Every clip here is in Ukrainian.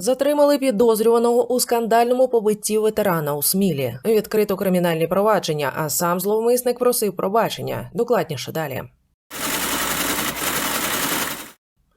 Затримали підозрюваного у скандальному побитті ветерана у Смілі. Відкрито кримінальні провадження, а сам зловмисник просив пробачення. Докладніше далі.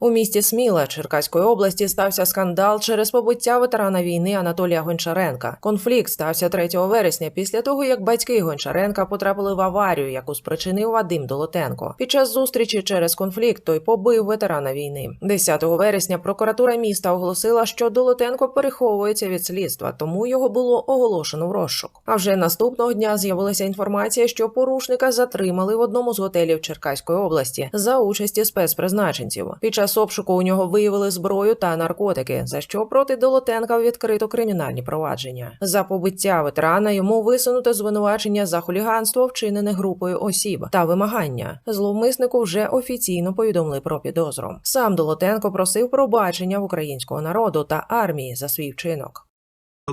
У місті Сміла Черкаської області стався скандал через побиття ветерана війни Анатолія Гончаренка. Конфлікт стався 3 вересня після того, як батьки Гончаренка потрапили в аварію, яку спричинив Вадим Долотенко. Під час зустрічі через конфлікт той побив ветерана війни. 10 вересня прокуратура міста оголосила, що Долотенко переховується від слідства, тому його було оголошено в розшук. А вже наступного дня з'явилася інформація, що порушника затримали в одному з готелів Черкаської області за участі спецпризначенців. Під час обшуку у нього виявили зброю та наркотики, за що проти Долотенка відкрито кримінальні провадження. За побиття ветерана йому висунуто звинувачення за хуліганство, вчинене групою осіб та вимагання. Зловмиснику вже офіційно повідомили про підозру. Сам Долотенко просив пробачення в українського народу та армії за свій вчинок.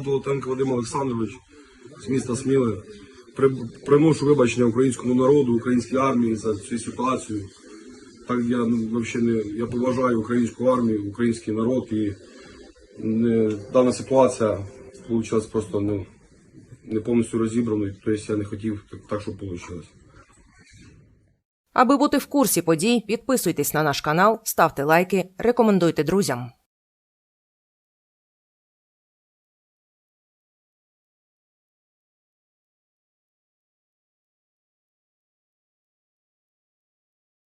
Долотенко Вадим Олександрович з міста Сміли. При- Приношу вибачення українському народу, українській армії за цю ситуацію. Так я ну, вообще не я поважаю українську армію, український народ і не, дана ситуація вийшла просто ну, не повністю розібраною. Тобто я не хотів так, так щоб вийшло. Аби бути в курсі подій, підписуйтесь на наш канал, ставте лайки, рекомендуйте друзям.